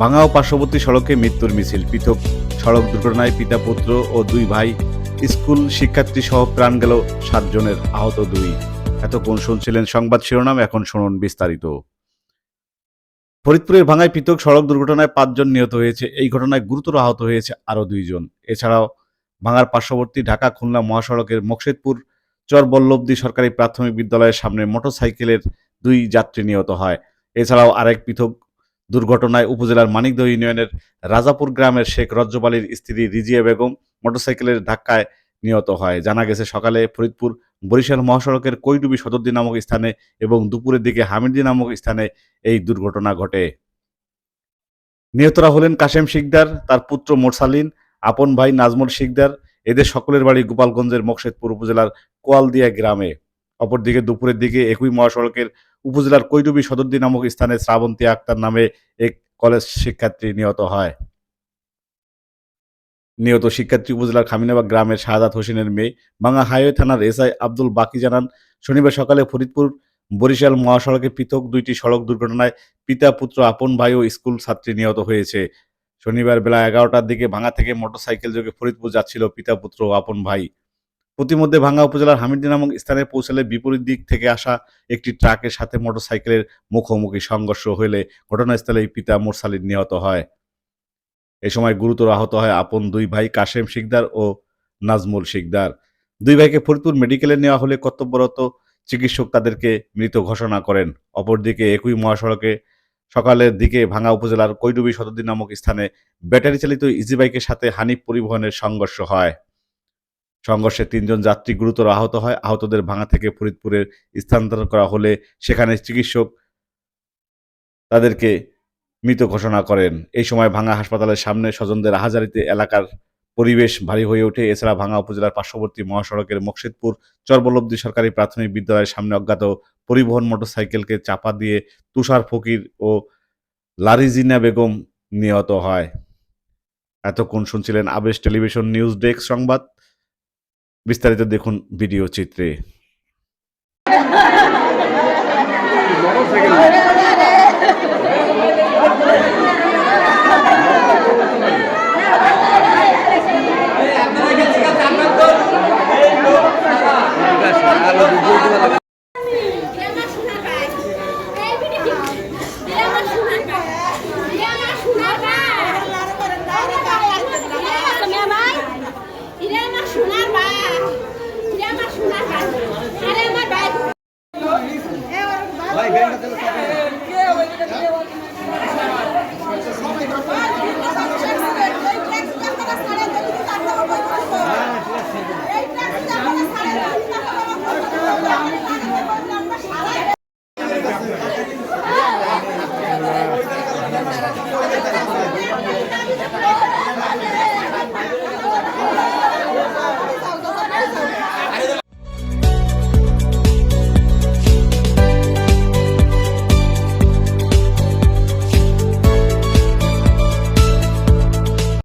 ভাঙা ও পার্শ্ববর্তী সড়কে মৃত্যুর মিছিল। পৃথক সড়ক দুর্ঘটনায় পিতা, পুত্র ও দুই ভাই, স্কুল শিক্ষার্থী সহ প্রাণ গেল সাতজনের, আহত দুই। এতক্ষণ শুনছিলেন সংবাদ শিরোনাম, এখন শুনুন বিস্তারিত। ফরিদপুরের ভাঙায় পৃথক সড়ক দুর্ঘটনায় পাঁচজন নিহত হয়েছে। এই ঘটনায় গুরুতর আহত হয়েছে আরও দুইজন। এছাড়াও ভাঙার পার্শ্ববর্তী ঢাকা খুলনা মহাসড়কের মকসেদপুর চরবল্লবদী সরকারি প্রাথমিক বিদ্যালয়ের সামনে মোটরসাইকেলের দুই যাত্রী নিহত হয়। এছাড়াও আরেক পৃথক দুর্ঘটনায় উপজেলার মানিকদহ ইউনিয়নের রাজাপুর গ্রামের শেখ রজ্জব আলীর স্ত্রী রিজিয়া বেগম মোটরসাইকেলের ধাক্কায় নিহত হয়। জানা গেছে, সকালে ফরিদপুর বরিশাল মহাসড়কের কৈডুবি সদরদি নামক স্থানে এবং দুপুরের দিকে হামিদি নামক স্থানে এই দুর্ঘটনা ঘটে। নিহতরা হলেন কাশেম শিকদার, তার পুত্র মোরসালিন, আপন ভাই নাজমুল শিকদার, এদের সকলের বাড়ি গোপালগঞ্জের মকসেদপুর উপজেলার কোয়ালদিয়া গ্রামে। অপরদিকে দুপুরের দিকে একই মহাসড়কের উপজেলার কৈডুবি সদরদি নামক স্থানে শ্রাবন্তী আক্তার নামে এক কলেজ শিক্ষার্থী নিহত হয়। নিহত শিক্ষার্থী উপজেলার খামিনাবাগ গ্রামের শাহাদাত হোসেনের মেয়ে। বাংলা হাইওয়ে থানার এসআই আব্দুল বাকি জানান, শনিবার সকালে ফরিদপুর বরিশাল মহাসড়কে পৃথক দুইটি সড়ক দুর্ঘটনায় পিতা, পুত্র, আপন ভাই ও স্কুল ছাত্রী নিহত হয়েছে। শনিবার বেলা এগারোটার দিকে ভাঙা থেকে মোটরসাইকেল যোগে ফরিদপুর যাচ্ছিল পিতা, পুত্র ও আপন ভাই। প্রতিমধ্যে ভাঙ্গা উপজেলার হামিদ্দি নামক স্থানে পৌঁছালে বিপরীত দিক থেকে আসা একটি ট্রাকের সাথে মোটরসাইকেলের মুখোমুখি সংঘর্ষ হলে ঘটনাস্থলেই পিতা মোরসালিন নিহত হয়। এ সময় গুরুতর আহত হয় আপন দুই ভাই কাশেম শিকদার ও নাজমুল শিকদার। দুই ভাইকে ফরিদপুর মেডিকেলে নেওয়া হলে কর্তব্যরত চিকিৎসক তাদেরকে মৃত ঘোষণা করেন। অপরদিকে একই মহাসড়কে সকালের দিকে ভাঙ্গা উপজেলার কৈডুবি সদরদি নামক স্থানে ব্যাটারি চালিত ইজি বাইকের সাথে হানিফ পরিবহনের সংঘর্ষ হয়। সংঘর্ষে তিনজন যাত্রী গুরুতর আহত হয়। আহতদের ভাঙা থেকে ফরিদপুরের স্থানান্তর করা হলে সেখানে চিকিৎসক তাদেরকে মৃত ঘোষণা করেন। এই সময় ভাঙা হাসপাতালের সামনে স্বজনদের আহাজারিতে এলাকার পরিবেশ ভারী হয়ে ওঠে। এছাড়া ভাঙা উপজেলার পার্শ্ববর্তী মহাসড়কের মকসিদপুর চরবলব্ধি সরকারি প্রাথমিক বিদ্যালয়ের সামনে অজ্ঞাত পরিবহন মোটরসাইকেলকে চাপা দিয়ে তুষার ফকির ও লারিজিনা বেগম নিহত হয়। এতক্ষণ শুনছিলেন আবেশ টেলিভিশন নিউজ ডেস্ক সংবাদ। বিস্তারিত দেখুন ভিডিও চিত্রে।